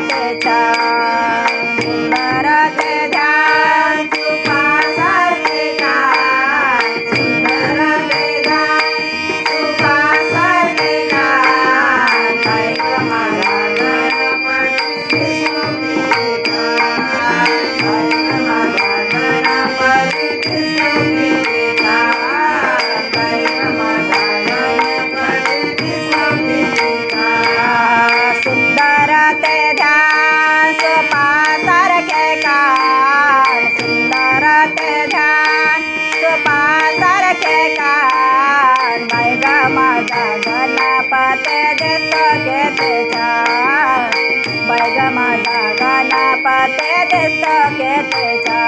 Teta. Ganpat देत केतेचा bag माझा गणपत देत केतेचा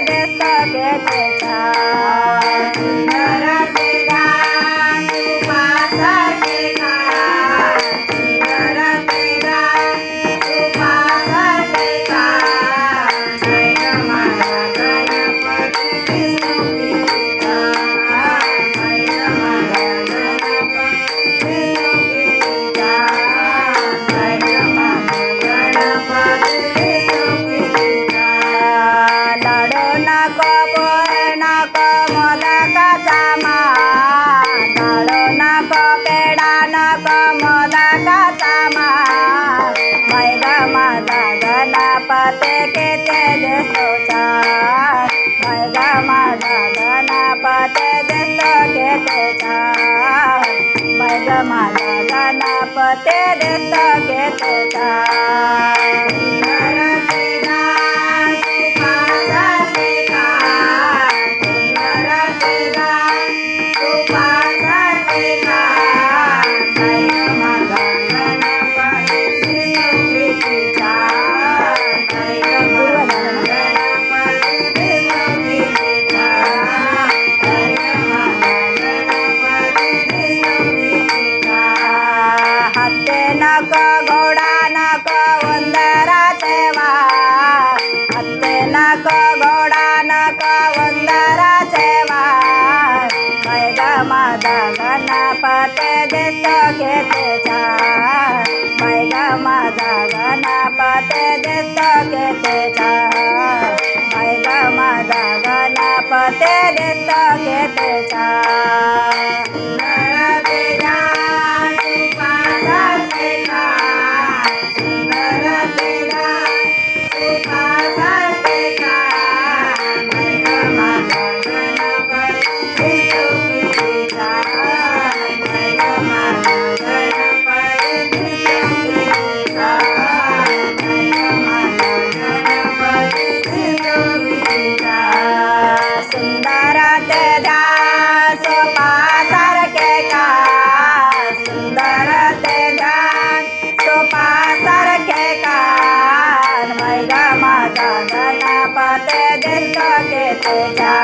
देता देता गणपत केते जसोचार भैगा माझा गणपत जस घेतोचार भैग माझा गणपत जस घेतोचार मना पात घेते जा बायगा माझा गणा पात घेते जा बायगा माझा गणा घेते जा गगन पद दिल के तुझा